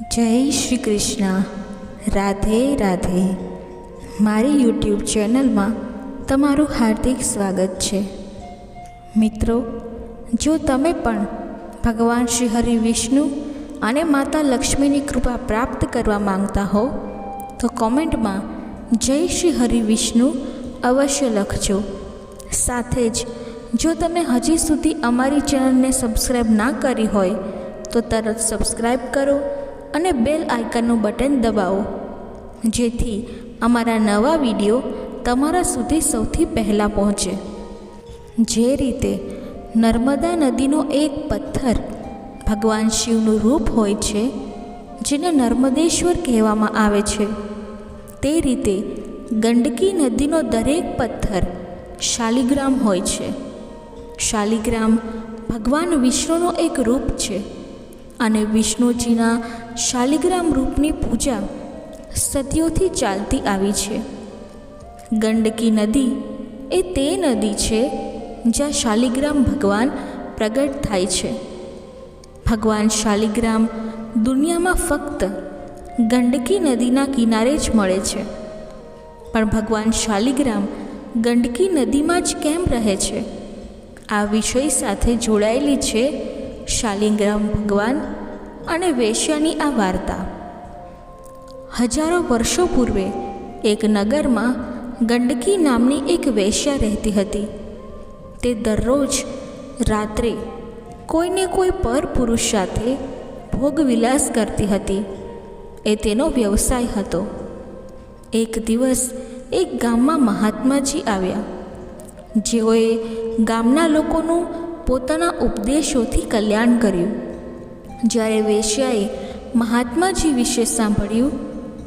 જય શ્રી કૃષ્ણ. રાધે રાધે. મારી યુટ્યુબ ચેનલમાં તમારું હાર્દિક સ્વાગત છે. મિત્રો, જો તમે પણ ભગવાન શ્રી હરિ વિષ્ણુ અને માતા લક્ષ્મીની કૃપા પ્રાપ્ત કરવા માંગતા હો, તો કોમેન્ટમાં જય શ્રી હરિ વિષ્ણુ અવશ્ય લખજો. સાથે જ, જો તમે હજી સુધી અમારી ચેનલને સબસ્ક્રાઈબ ના કરી હોય, તો તરત સબસ્ક્રાઈબ કરો અને બેલ આઇકનનું બટન દબાવો. જેથી અમારા નવા વીડિયો તમારા સુધી સૌથી પહેલાં પહોંચે. જે રીતે નર્મદા નદીનો એક પથ્થર ભગવાન શિવનું રૂપ હોય છે, જેને નર્મદેશ્વર કહેવામાં આવે છે, તે રીતે ગંડકી નદીનો દરેક પથ્થર શાલિગ્રામ હોય છે. શાલિગ્રામ ભગવાન વિષ્ણુનું એક રૂપ છે. અને વિષ્ણુજીના શાલિગ્રામ રૂપની પૂજા સદીઓથી ચાલતી આવી છે. ગંડકી નદી એ તે નદી છે જ્યાં શાલિગ્રામ ભગવાન પ્રગટ થાય છે. ભગવાન શાલિગ્રામ દુનિયામાં ફક્ત ગંડકી નદીના કિનારે જ મળે છે. પણ ભગવાન શાલિગ્રામ ગંડકી નદીમાં જ કેમ રહે છે? આ વિષય સાથે જોડાયેલી છે શાલિગ્રામ ભગવાન અને વેશ્યાની આ વાર્તા. હજારો વર્ષો પૂર્વે એક નગરમાં ગંડકી નામની એક વેશ્યા રહેતી હતી. તે દરરોજ રાત્રે કોઈને કોઈ પર પુરુષ સાથે ભોગવિલાસ કરતી હતી. એ તેનો વ્યવસાય હતો. એક દિવસ એક ગામમાં મહાત્માજી આવ્યા. જેઓએ ગામના લોકોનું પોતાના ઉપદેશોથી કલ્યાણ કર્યું. જ્યારે વેશ્યાએ મહાત્માજી વિશે સાંભળ્યું,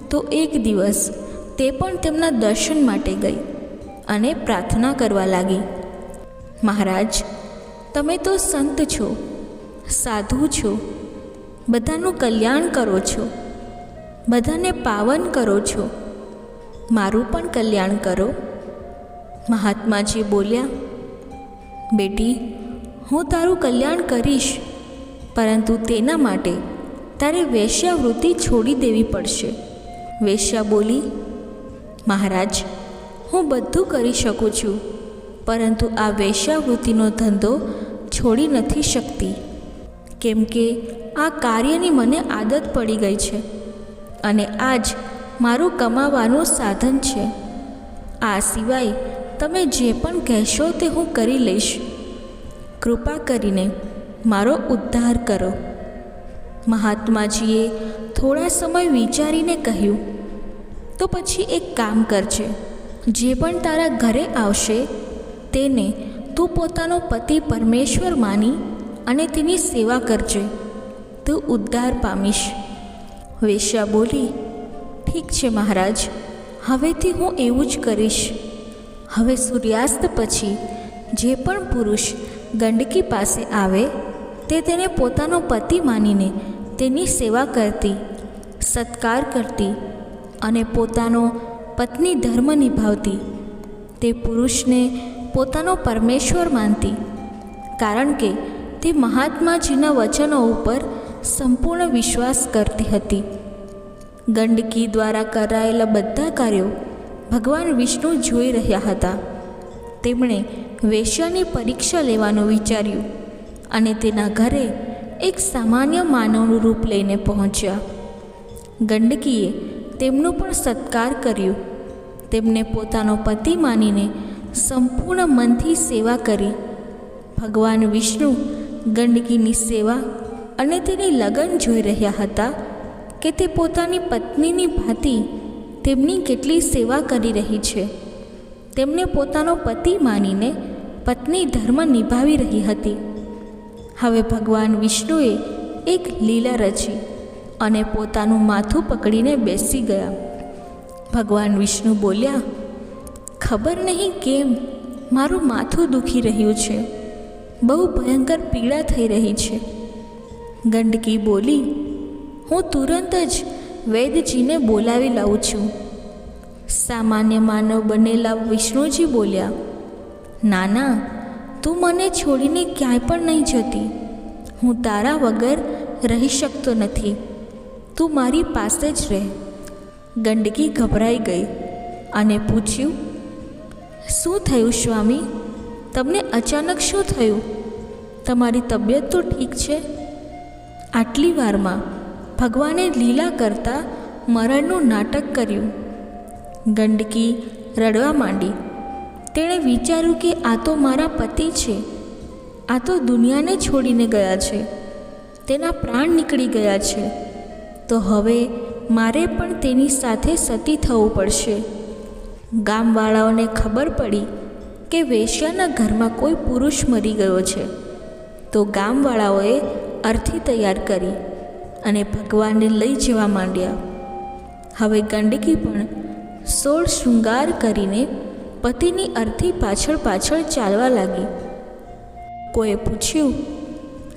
તો એક દિવસ તે પણ તેમના દર્શન માટે ગઈ અને પ્રાર્થના કરવા લાગી, મહારાજ, તમે તો સંત છો, સાધુ છો, બધાનું કલ્યાણ કરો છો, બધાને પાવન કરો છો, મારું પણ કલ્યાણ કરો. મહાત્માજી બોલ્યા, બેટી હું તારું કલ્યાણ કરીશ. પરંતુ તેના માટે તારે વેશ્યાવૃત્તિ છોડી દેવી પડશે. વેશ્યા બોલી, મહારાજ, હું બધું કરી શકું છું, પરંતુ આ વેશ્યાવૃત્તિનો ધંધો છોડી નથી શકતી. કેમ કે આ કાર્યની મને આદત પડી ગઈ છે અને આ જ મારું કમાવાનું સાધન છે. આ સિવાય તમે જે પણ કહેશો તે હું કરી લઈશ. કૃપા કરીને મારો ઉદ્ધાર કરો. મહાત્માજીએ થોડા સમય વિચારીને કહ્યું, તો પછી એક કામ કરજે. જે પણ તારા ઘરે આવશે, તેને તું પોતાનો પતિ પરમેશ્વર માની અને તેની સેવા કરજે. તું ઉદ્ધાર પામીશ. વેશ્યા બોલી, ઠીક છે મહારાજ, હવેથી હું એવું જ કરીશ. હવે સૂર્યાસ્ત પછી જે પણ પુરુષ ગંડકી પાસે આવે, તે તેને પોતાનો પતિ માનીને તેની સેવા કરતી, સત્કાર કરતી અને પોતાનો પત્ની ધર્મ નિભાવતી. તે પુરુષને પોતાનો પરમેશ્વર માનતી, કારણ કે તે મહાત્માજીના વચનો ઉપર સંપૂર્ણ વિશ્વાસ કરતી હતી. ગંડકી દ્વારા કરાયેલા બધા કાર્યો ભગવાન વિષ્ણુ જોઈ રહ્યા હતા. તેમણે વેશ્યાની પરીક્ષા લેવાનું વિચાર્યું અને તેના ઘરે એક સામાન્ય માનવનું રૂપ લઈને પહોંચ્યા. ગંડકીએ તેમનો પણ સત્કાર કર્યો. તેમને પોતાનો પતિ માનીને સંપૂર્ણ મનથી સેવા કરી. ભગવાન વિષ્ણુ ગંડકીની સેવા અને તેની લગન જોઈ રહ્યા હતા કે તે પોતાની પત્નીની ભાતી તેમની કેટલી સેવા કરી રહી છે. તેમને પોતાનો પતિ માનીને પત્ની ધર્મ નિભાવી રહી હતી. હવે ભગવાન વિષ્ણુએ એક લીલા રચી અને પોતાનું માથું પકડીને બેસી ગયા. ભગવાન વિષ્ણુ બોલ્યા, ખબર નહીં કેમ, મારું માથું દુખી રહ્યું છે. બહુ ભયંકર પીડા થઈ રહી છે. ગંડકી બોલી, હું તુરંત જ વૈદજીને બોલાવી લાવું છું. સામાન્ય માનવ બનેલા વિષ્ણુજી બોલ્યા નાના, તું મને છોડીને ક્યાંય પણ નહીં જતી. હું તારા વગર રહી શકતો નથી. તું મારી પાસે જ રહે. ગંડકી ગભરાઈ ગઈ અને પૂછ્યું, શું થયું સ્વામી? તમને અચાનક શું થયું? તમારી તબિયત તો ઠીક છે? આટલી વારમાં ભગવાને લીલા કરતા મરણનું નાટક કર્યું. ગંડકી રડવા માંડી. તેણે વિચાર્યું કે આ તો મારા પતિ છે. આ તો દુનિયાને છોડીને ગયા છે. તેના પ્રાણ નીકળી ગયા છે. તો હવે મારે પણ તેની સાથે સતી થવું પડશે. ગામવાળાઓને ખબર પડી કે વેશ્યાના ઘરમાં કોઈ પુરુષ મરી ગયો છે. તો ગામવાળાઓએ અર્થી તૈયાર કરી અને ભગવાનને લઈ જવા માંડ્યા. હવે ગંડકી પણ સોળ શૃંગાર કરીને પતિની અર્થી પાછળ પાછળ ચાલવા લાગી. કોઈએ પૂછ્યું,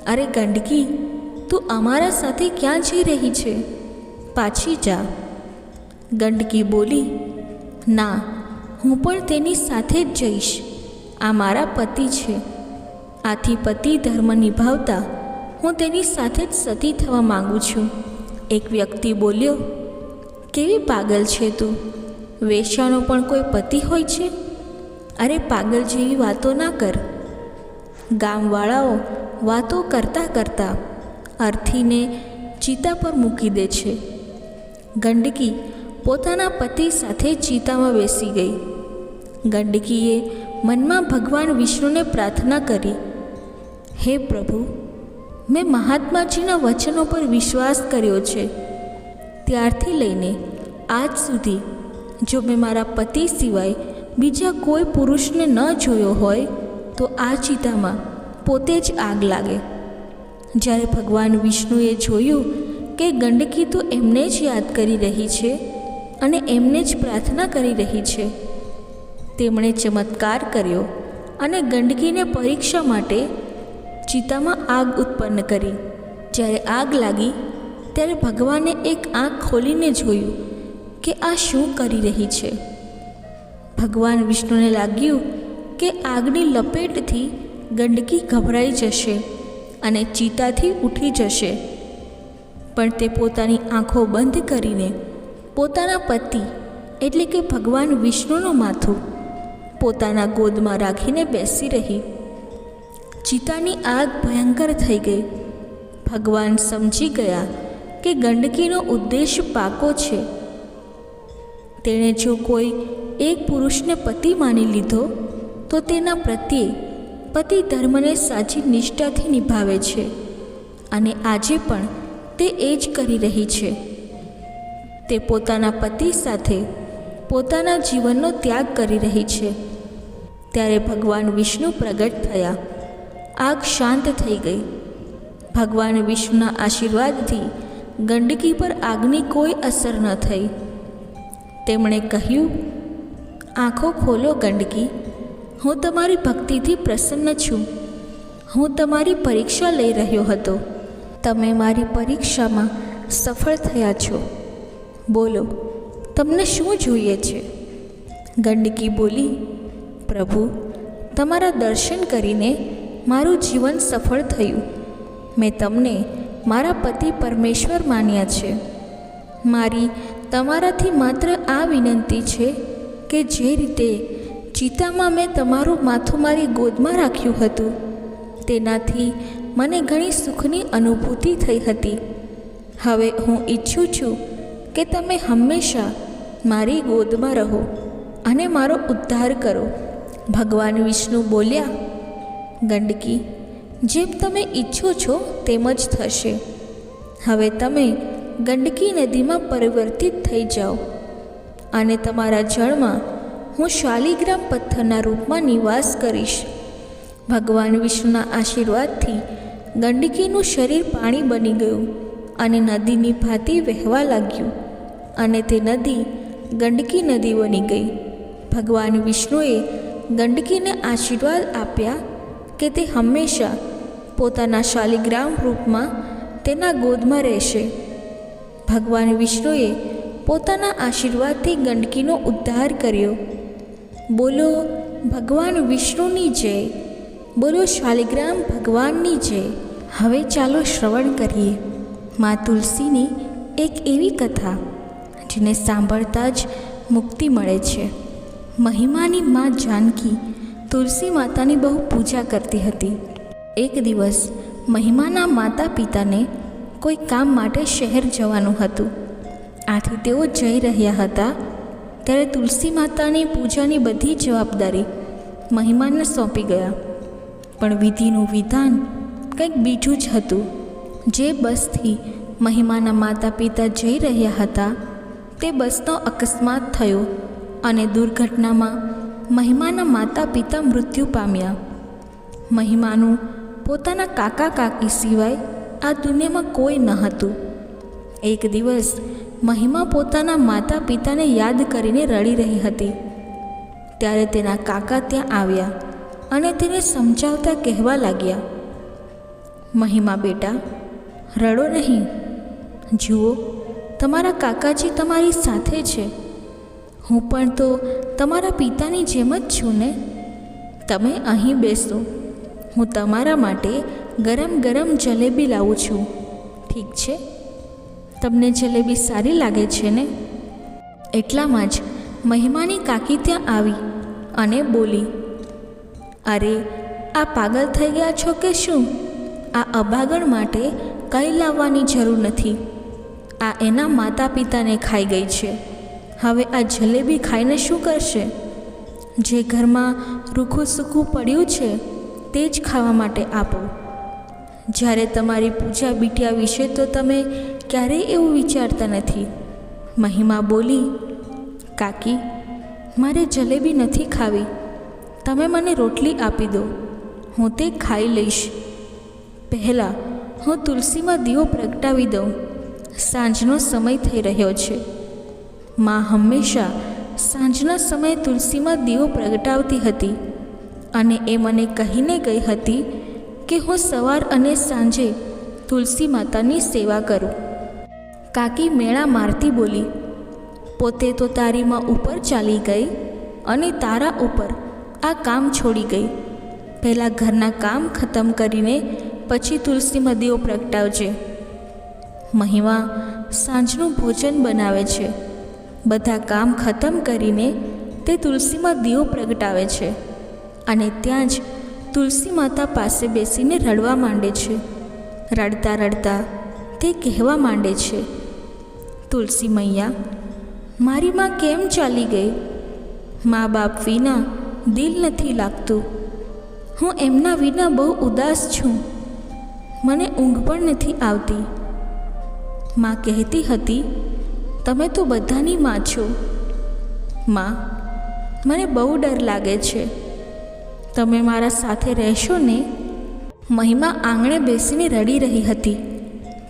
અરે ગંડકી તું અમારા સાથે ક્યાં જઈ રહી છે? પાછી જા. ગંડકી બોલી, ના, હું પણ તેની સાથે જ જઈશ. આ મારા પતિ છે. આથી પતિ ધર્મ નિભાવતા હું તેની સાથે જ સતી થવા માગું છું. એક વ્યક્તિ બોલ્યો, કેવી પાગલ છે તું? વેશ્યાનો પણ કોઈ પતિ હોય છે? અરે પાગલ જેવી વાતો ના કર. ગામવાળાઓ વાતો કરતાં કરતાં અર્થીને ચિતા પર મૂકી દે છે. ગંડકી પોતાના પતિ સાથે ચિતામાં બેસી ગઈ. ગંડકીએ મનમાં ભગવાન વિષ્ણુને પ્રાર્થના કરી. હે પ્રભુ, મેં મહાત્માજીના વચનો પર વિશ્વાસ કર્યો છે. ત્યારથી લઈને આજ સુધી જો મેં મારા પતિ સિવાય બીજા કોઈ પુરુષને ન જોયો હોય, તો આ ચિતામાં પોતે જ આગ લાગે. જ્યારે ભગવાન વિષ્ણુએ જોયું કે ગંડકી તો એમને જ યાદ કરી રહી છે અને એમને જ પ્રાર્થના કરી રહી છે, તેમણે ચમત્કાર કર્યો અને ગંડકીને પરીક્ષા માટે ચિતામાં આગ ઉત્પન્ન કરી. જ્યારે આગ લાગી, ત્યારે ભગવાને એક આંખ ખોલીને જોયું કે આ શું કરી રહી છે? ભગવાન વિષ્ણુને લાગ્યું કે આગની લપેટથી ગંડકી ગભરાઈ જશે અને ચિતાથી ઉઠી જશે. પણ તે પોતાની આંખો બંધ કરીને પોતાના પતિ એટલે કે ભગવાન વિષ્ણુનું માથું પોતાના ગોદમાં રાખીને બેસી રહી. ચિતાની આગ ભયંકર થઈ ગઈ. ભગવાન સમજી ગયા કે ગંડકીનો ઉદ્દેશ પાકો છે. તેણે જો કોઈ એક પુરુષને પતિ માની લીધો, તો તેના પ્રત્યે પતિ ધર્મને સાચી નિષ્ઠાથી નિભાવે છે અને આજે પણ તે એ જ કરી રહી છે. તે પોતાના પતિ સાથે પોતાના જીવનનો ત્યાગ કરી રહી છે. ત્યારે ભગવાન વિષ્ણુ પ્રગટ થયા. આગ શાંત થઈ ગઈ. ભગવાન વિષ્ણુના આશીર્વાદથી ગંડકી પર આગની કોઈ અસર ન થઈ. તેમણે કહ્યું, આંખો ખોલો ગંડકી હું તમારી ભક્તિથી પ્રસન્ન છું. હું તમારી પરીક્ષા લઈ રહ્યો હતો. તમે મારી પરીક્ષામાં સફળ થયા છો. બોલો, તમને શું જોઈએ છે? ગંડકી બોલી, પ્રભુ, તમારા દર્શન કરીને મારું જીવન સફળ થયું. મેં તમને મારા પતિ પરમેશ્વર માન્યા છે. મારી તમારાથી માત્ર આ વિનંતી છે કે જે રીતે ચિતામાં મેં તમારું માથું મારી ગોદમાં રાખ્યું હતું, તેનાથી મને ઘણી સુખની અનુભૂતિ થઈ હતી. હવે હું ઈચ્છું છું કે તમે હંમેશા મારી ગોદમાં રહો અને મારો ઉદ્ધાર કરો. ભગવાન વિષ્ણુ બોલ્યા, ગંડકી, જેમ તમે ઈચ્છો છો તેમ જ થશે. હવે તમે ગંડકી નદીમાં પરિવર્તિત થઈ જાઓ અને તમારા જળમાં હું શાલિગ્રામ પથ્થરના રૂપમાં નિવાસ કરીશ. ભગવાન વિષ્ણુના આશીર્વાદથી ગંડકીનું શરીર પાણી બની ગયું અને નદીની ભાંતિ વહેવા લાગ્યું અને તે નદી ગંડકી નદી બની ગઈ. ભગવાન વિષ્ણુએ ગંડકીને આશીર્વાદ આપ્યા કે તે હંમેશા પોતાના શાલિગ્રામ રૂપમાં તેના ગોદમાં રહેશે. ભગવાન વિષ્ણુએ પોતાના આશીર્વાદથી ગંડકીનો ઉદ્ધાર કર્યો. બોલો, ભગવાન વિષ્ણુની જય. બોલો, શાલિગ્રામ ભગવાનની જય. હવે ચાલો શ્રવણ કરીએ. મા તુલસીની એક એવી કથા, જેને સાંભળતા જ મુક્તિ મળે છે. મહિમાની મા જાનકી તુલસી માતાની બહુ પૂજા કરતી હતી. એક દિવસ મહિમાના માતા પિતાને કોઈ કામ માટે શહેર જવાનું હતું. આથી તેઓ જઈ રહ્યા હતા. ત્યારે તુલસી માતાની પૂજાની બધી જવાબદારી મહિમાને સોંપી ગયા. પણ વિધિનું વિધાન કંઈક બીજું જ હતું. જે બસથી મહિમાના માતા પિતા જઈ રહ્યા હતા, તે બસનો અકસ્માત થયો અને દુર્ઘટનામાં મહિમાના માતા પિતા મૃત્યુ પામ્યા. મહિમાનું પોતાના કાકા કાકી સિવાય આ દુનિયામાં કોઈ ન હતું. એક દિવસ મહિમા પોતાના માતા પિતાને યાદ કરીને રડી રહી હતી. ત્યારે તેના કાકા ત્યાં આવ્યા અને તેને સમજાવતા કહેવા લાગ્યા, મહિમા બેટા, રડો નહીં. જુઓ, તમારા કાકાજી તમારી સાથે છે. હું પણ તો તમારા પિતાની જેમ જ છું ને. તમે અહીં બેસો. હું તમારા માટે ગરમ ગરમ જલેબી લાવું છું. ઠીક છે? તમને જલેબી સારી લાગે છે ને? એટલામાં જ મહિમાની કાકી ત્યાં આવી અને બોલી, અરે, આ પાગલ થઈ ગયા છો કે શું? આ અભાગણ માટે કંઈ લાવવાની જરૂર નથી. આ એના માતા પિતાને ખાઈ ગઈ છે. હવે આ જલેબી ખાઈને શું કરશે? જે ઘરમાં રૂખું સૂકું પડ્યું છે, તે જ ખાવા માટે આપો. જ્યારે તમારી પૂજા બીટિયા વિશે તો તમે ક્યારેય એવું વિચારતા નથી. મહિમા બોલી, કાકી, મારે જલેબી નથી ખાવી. તમે મને રોટલી આપી દો. હું તે ખાઈ લઈશ. પહેલાં હું તુલસીમાં દીવો પ્રગટાવી દઉં. સાંજનો સમય થઈ રહ્યો છે. માં હંમેશા સાંજના સમયે તુલસીમાં દીવો પ્રગટાવતી હતી અને એ મને કહીને ગઈ હતી કે હું સવાર અને સાંજે તુલસી માતાની સેવા કરું. કાકી મેળા મારતી બોલી, પોતે તો તારીમાં ઉપર ચાલી ગઈ અને તારા ઉપર આ કામ છોડી ગઈ. પહેલાં ઘરના કામ ખતમ કરીને પછી તુલસીમાં દીવો પ્રગટાવજે. મહિમા સાંજનું ભોજન બનાવે છે. બધા કામ ખતમ કરીને તે તુલસીમાં દીવો પ્રગટાવે છે. અને ત્યાં જ તુલસી માતા પાસે બેસીને રડવા માંડે છે. રડતા રડતા તે કહેવા માંડે છે, તુલસી મૈયા, મારી માં કેમ ચાલી ગઈ? મા બાપ વિના દિલ નથી લાગતું. હું એમના વિના બહુ ઉદાસ છું. મને ઊંઘ પણ નથી આવતી. માં કહેતી હતી, તમે તો બધાની માં છો. માં, મને બહુ ડર લાગે છે. તમે મારા સાથે રહેશો ને? મહિમા આંગણે બેસીને રડી રહી હતી.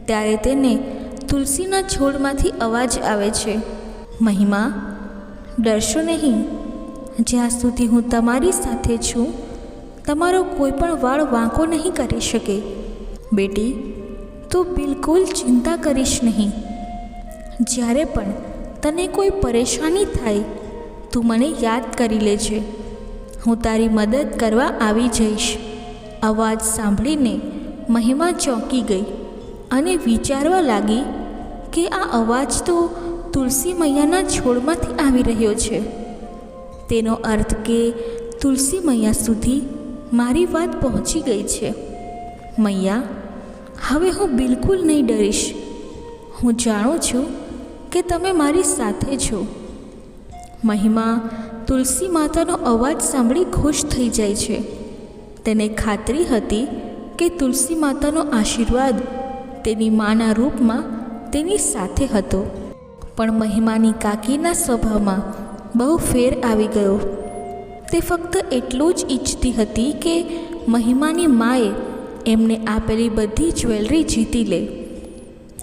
ત્યારે તેને તુલસીના છોડમાંથી અવાજ આવે છે, મહિમા, ડરશો નહીં. જ્યાં સુધી હું તમારી સાથે છું, તમારો કોઈ પણ વાળ વાંકો નહીં કરી શકે. બેટી, તું બિલકુલ ચિંતા કરીશ નહીં. જ્યારે પણ તને કોઈ પરેશાની થાય, તું મને યાદ કરી લેજે. હું તારી મદદ કરવા આવી જઈશ. અવાજ સાંભળીને મહિમા ચોંકી ગઈ અને વિચારવા લાગી કે આ અવાજ તો તુલસી મૈયાના છોડમાંથી આવી રહ્યો છે. તેનો અર્થ કે તુલસી મૈયા સુધી મારી વાત પહોંચી ગઈ છે. મૈયા, હવે હું બિલકુલ નહીં ડરીશ. હું જાણું છું કે તમે મારી સાથે છો. મહિમા તુલસી માતાનો અવાજ સાંભળી ખુશ થઈ જાય છે. તેને ખાતરી હતી કે તુલસી માતાનો આશીર્વાદ તેની માના રૂપમાં તેની સાથે હતો. પણ મહિમાની કાકીના સ્વભાવમાં બહુ ફેર આવી ગયો. તે ફક્ત એટલું જ ઈચ્છતી હતી કે મહિમાની માએ એમને આપેલી બધી જ્વેલરી જીતી લે.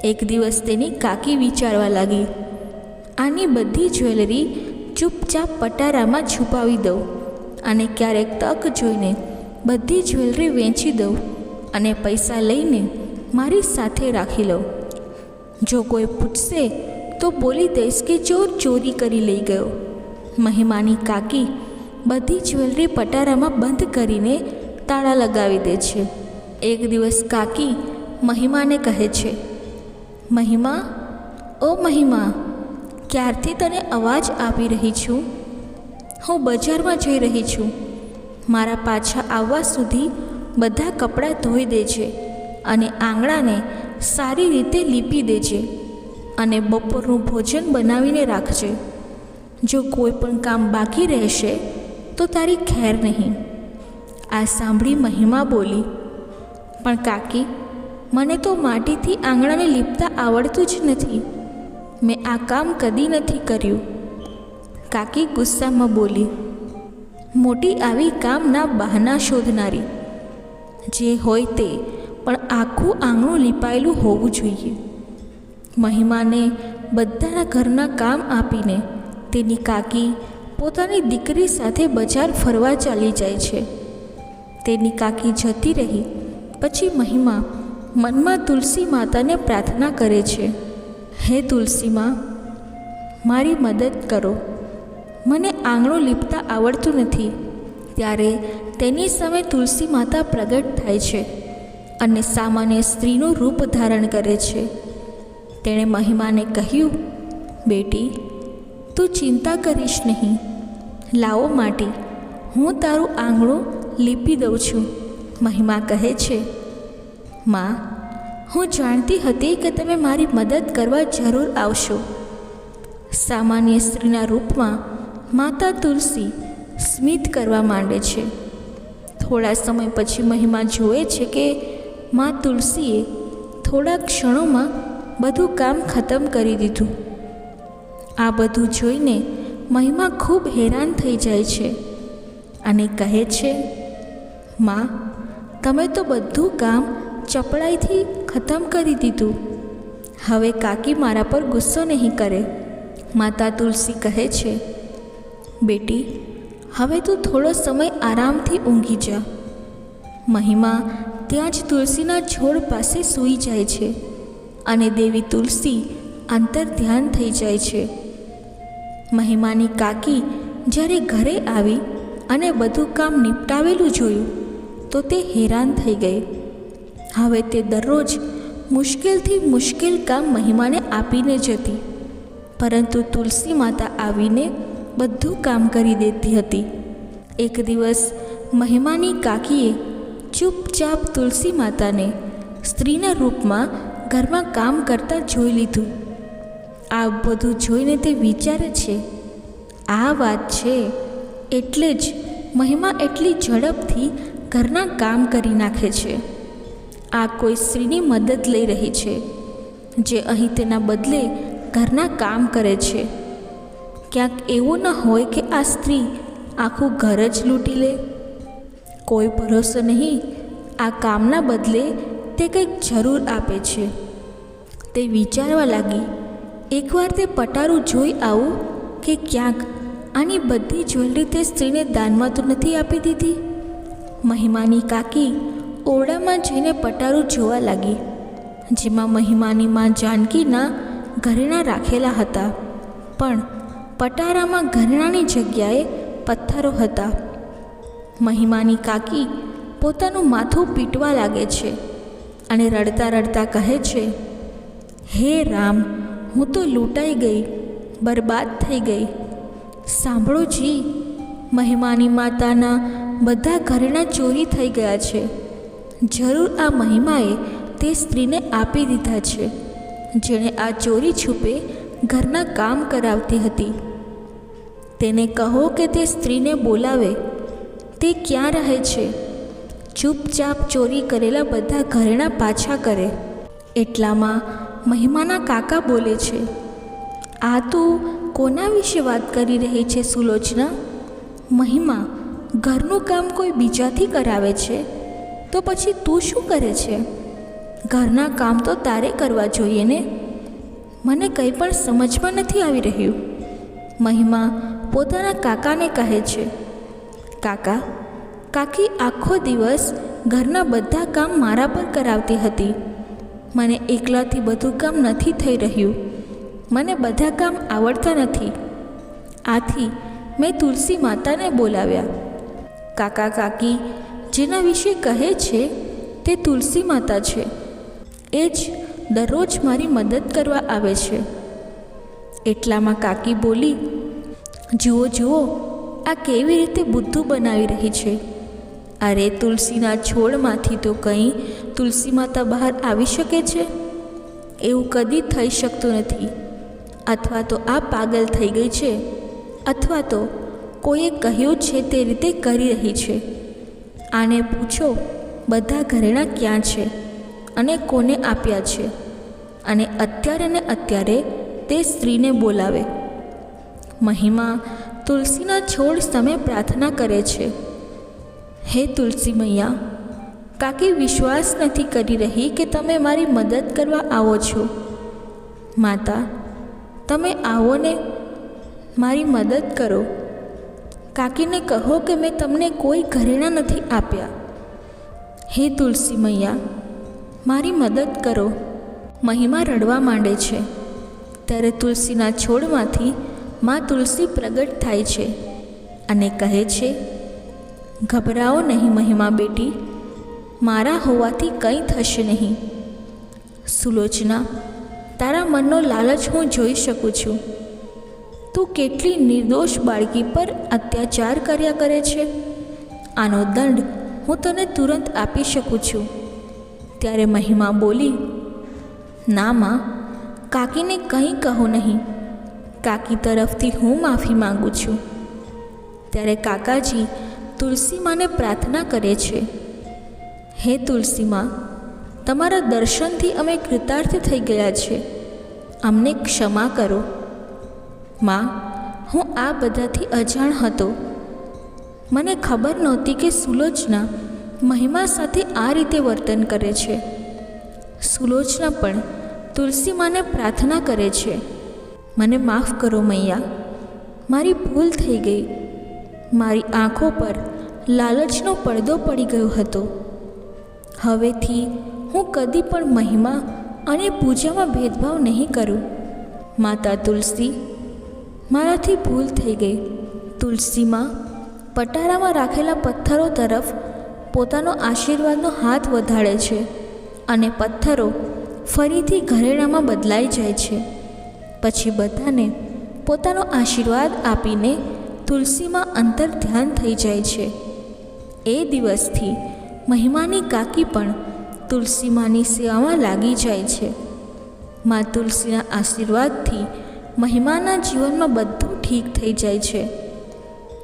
એક દિવસ તેની કાકી વિચારવા લાગી, આની બધી જ્વેલરી ચૂપચાપ પટારામાં છુપાવી દઉં અને ક્યારેક તક જોઈને બધી જ્વેલરી વેચી દઉં અને પૈસા લઈને મારી સાથે રાખી લઉં. જો કોઈ પૂછશે, તો બોલી દઈશ કે ચોર ચોરી કરી લઈ ગયો. મહિમાની કાકી બધી જ્વેલરી પટારામાં બંધ કરીને તાળા લગાવી દે છે. એક દિવસ કાકી મહિમાને કહે છે, મહિમા, ઓ મહિમા ક્યારથી તને અવાજ આપી રહી છું? હું બજારમાં જઈ રહી છું. મારા પાછા આવવા સુધી બધા કપડાં ધોઈ દેજે અને આંગણાને સારી રીતે લીપી દેજે અને બપોરનું ભોજન બનાવીને રાખજે. જો કોઈ પણ કામ બાકી રહેશે, તો તારી ખેર નહીં. આ સાંભળી મહિમા બોલી, પણ કાકી, મને તો માટીથી આંગણાને લીપતા આવડતું જ નથી. મેં આ કામ કદી નથી કર્યું. કાકી ગુસ્સામાં બોલી, મોટી આવી કામના બહાના શોધનારી. જે હોય તે, પણ આખું આંગણું લીપાયેલું હોવું જોઈએ. મહિમાને બધાના ઘરના કામ આપીને તેની કાકી પોતાની દીકરી સાથે બજાર ફરવા ચાલી જાય છે. તેની કાકી જતી રહી, પછી મહિમા મનમાં તુલસી માતાને પ્રાર્થના કરે છે. હે તુલસીમાં, મારી મદદ કરો. મને આંગણું લીપતા આવડતું નથી. ત્યારે તેની સામે તુલસી માતા પ્રગટ થાય છે અને સામાન્ય સ્ત્રીનું રૂપ ધારણ કરે છે. તેણે મહિમાને કહ્યું, બેટી, તું ચિંતા કરીશ નહીં. લાવો માટી. હું તારું આંગણું લીપી દઉં છું. મહિમા કહે છે, માં હું જાણતી હતી કે તમે મારી મદદ કરવા જરૂર આવશો. સામાન્ય સ્ત્રીના રૂપમાં માતા તુલસી સ્મિત કરવા માંડે છે. થોડા સમય પછી મહિમા જોએ છે કે મા તુલસીએ થોડા ક્ષણોમાં બધું કામ ખતમ કરી દીધું. આ બધું જોઈને મહિમા ખૂબ હેરાન થઈ જાય છે અને કહે છે, માં, તમે તો બધું કામ ચપળાઈથી ખતમ કરી દીધું. હવે કાકી મારા પર ગુસ્સો નહીં કરે. માતા તુલસી કહે છે, બેટી, હવે તું થોડો સમય આરામથી ઊંઘી જા. મહિમા ત્યાં જ તુલસીના છોડ પાસે સૂઈ જાય છે અને દેવી તુલસી અંતર ધ્યાન થઈ જાય છે. મહિમાની કાકી જ્યારે ઘરે આવી અને બધું કામ નિપટાવેલું જોયું, તો તે હેરાન થઈ ગઈ. હવે તે દરરોજ મુશ્કેલથી મુશ્કેલ કામ મહિમાને આપીને જતી. પરંતુ તુલસી માતા આવીને બધું કામ કરી દેતી હતી. એક દિવસ મહિમાની કાકીએ ચૂપચાપ તુલસી માતાને સ્ત્રીના રૂપમાં ઘરમાં કામ કરતા જોઈ લીધું. આ બધું જોઈને તે વિચારે છે, આ વાત છે એટલે જ મહિમા એટલી ઝડપથી ઘરના કામ કરી નાખે છે. આ કોઈ સ્ત્રીની મદદ લઈ રહી છે, જે અહીં તેના બદલે ઘરના કામ કરે છે. ક્યાંક એવું ન હોય કે આ સ્ત્રી આખું ઘર જ લૂંટી લે. કોઈ ભરોસો નહીં, આ કામના બદલે તે કંઈક જરૂર આપે છે. તે વિચારવા લાગી, એકવાર તે પટારું જોઈ આવું કે ક્યાંક આની બધી જ્વેલરી તે સ્ત્રીને દાનમાં તો નથી આપી દીધી? મહિમાની કાકી ઓરડામાં જઈને પટારું જોવા લાગી, જેમાં મહિમાની માં જાનકીના ઘરેણાં રાખેલા હતા. પણ પટારામાં ઘરેણાંની જગ્યાએ પથ્થરો હતા. મહિમાની કાકી પોતાનું માથું પીટવા લાગે છે અને રડતા રડતા કહે છે, હે રામ, હું તો લૂંટાઈ ગઈ, બરબાદ થઈ ગઈ. સાંભળો જી, મહેમાની માતાના બધા ઘરેણાં ચોરી થઈ ગયા છે. જરૂર આ મહિમાએ તે સ્ત્રીને આપી દીધા છે, જેણે આ ચોરી છુપે ઘરના કામ કરાવતી હતી. તેને કહો કે તે સ્ત્રીને બોલાવે. તે ક્યાં રહે છે? ચૂપચાપ ચોરી કરેલા બધા ઘરેણાં પાછા કરે. એટલામાં મહિમાના કાકા બોલે છે, આ તું કોના વિશે વાત કરી રહી છે સુલોચના? મહિમા, ઘરનું કામ કોઈ બીજાથી કરાવે છે? તો પછી તું શું કરે છે? ઘરના કામ તો તારે કરવા જોઈએ ને? મને કંઈ પણ સમજમાં નથી આવી રહ્યું. મહિમા પોતાના કાકાને કહે છે, કાકા, કાકી આખો દિવસ ઘરના બધા કામ મારા પર કરાવતી હતી. મને એકલાથી બધું કામ નથી થઈ રહ્યું. મને બધા કામ આવડતા નથી. આથી મેં તુલસી માતાને બોલાવ્યા. કાકા, કાકી જેના વિશે કહે છે, તે તુલસી માતા છે. એ જ દરરોજ મારી મદદ કરવા આવે છે. એટલામાં કાકી બોલી, જુઓ જુઓ, આ કેવી રીતે બુદ્ધું બનાવી રહી છે. અરે, તુલસીના છોડમાંથી તો કંઈ તુલસી માતા બહાર આવી શકે છે? એવું કદી થઈ શકતું નથી. અથવા તો આ પાગલ થઈ ગઈ છે. અથવા તો કોઈએ કહ્યું છે તે રીતે કરી રહી છે. આને પૂછો, બધા ઘરેણાં ક્યાં છે અને કોને આપ્યા છે? અને અત્યારે ને અત્યારે તે સ્ત્રીને બોલાવે, મહિમા, તુલસીના છોડ સામે પ્રાર્થના કરે છે. હે તુલસી મૈયા, કાકી વિશ્વાસ નથી કરી રહી કે તમે મારી મદદ કરવા આવો છો. માતા, તમે આવો ને મારી મદદ કરો. કાકીને કહો કે મેં તમને કોઈ ઘરેણાં નથી આપ્યા. હે તુલસી મૈયા, મારી મદદ કરો. મહિમા રડવા માંડે છે. ત્યારે તુલસીના છોડમાંથી માં તુલસી પ્રગટ થાય છે અને કહે છે, ગભરાઓ નહીં મહિમા બેટી, મારા હોવાથી કંઈ થશે નહીં. સુલોચના, તારા મનનો લાલચ હું જોઈ શકું છું. તું કેટલી નિર્દોષ બાળકી પર અત્યાચાર કર્યા કરે છે? આનો દંડ હું તને તુરંત આપી શકું છું. ત્યારે મહિમા બોલી, ના માં, કાકીને કંઈ કહો નહીં. કાકી તરફથી હું માફી માગું છું. ત્યારે કાકાજી તુલસીમાને પ્રાર્થના કરે છે, હે તુલસીમાં, તમારા દર્શનથી અમે કૃતાર્થ થઈ ગયા છે. અમને ક્ષમા કરો. માં હું આ બધાથી અજાણ હતો. મને ખબર નહોતી કે સુલોચના મહિમા સાથે આ રીતે વર્તન કરે છે. સુલોચના પણ તુલસી માને પ્રાર્થના કરે છે. મને માફ કરો મૈયા, મારી ભૂલ થઈ ગઈ. મારી આંખો પર લાલચનો પડદો પડી ગયો હતો. હવેથી હું કદી પણ મહિમા અને પૂજામાં ભેદભાવ નહીં કરું. માતા તુલસી મારાથી ભૂલ થઈ ગઈ. તુલસીમાં પટારામાં રાખેલા પથ્થરો તરફ પોતાનો આશીર્વાદનો હાથ વધાડે છે અને પથ્થરો ફરીથી ઘરેણામાં બદલાઈ જાય છે. પછી બધાને પોતાનો આશીર્વાદ આપીને તુલસીમાં અંતર ધ્યાન થઈ જાય છે. એ દિવસથી મહિમાની કાકી પણ તુલસીમાની સેવામાં લાગી જાય છે. મા તુલસીના આશીર્વાદથી મહિમાના જીવનમાં બધું ઠીક થઈ જાય છે.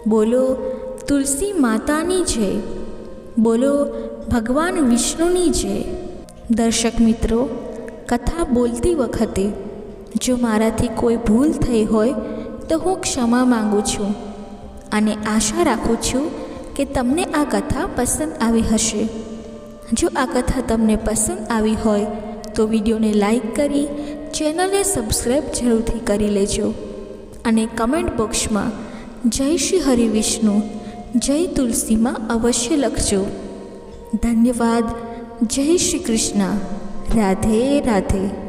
બોલો, તુલસી માતાની જય. બોલો, ભગવાન વિષ્ણુની જય. દર્શક મિત્રો, કથા બોલતી વખતે જો મારાથી કોઈ ભૂલ થઈ હોય તો હું ક્ષમા માગું છું અને આશા રાખું છું કે તમને આ કથા પસંદ આવી હશે. જો આ કથા તમને પસંદ આવી હોય તો વિડીયોને લાઈક કરી ચેનલને સબસ્ક્રાઈબ જરૂરથી કરી લેજો અને કમેન્ટ બોક્સમાં જય શ્રી હરિ વિષ્ણુ, જય તુલસીમાં અવશ્ય લખજો. ધન્યવાદ. જય શ્રી કૃષ્ણ. રાધે રાધે.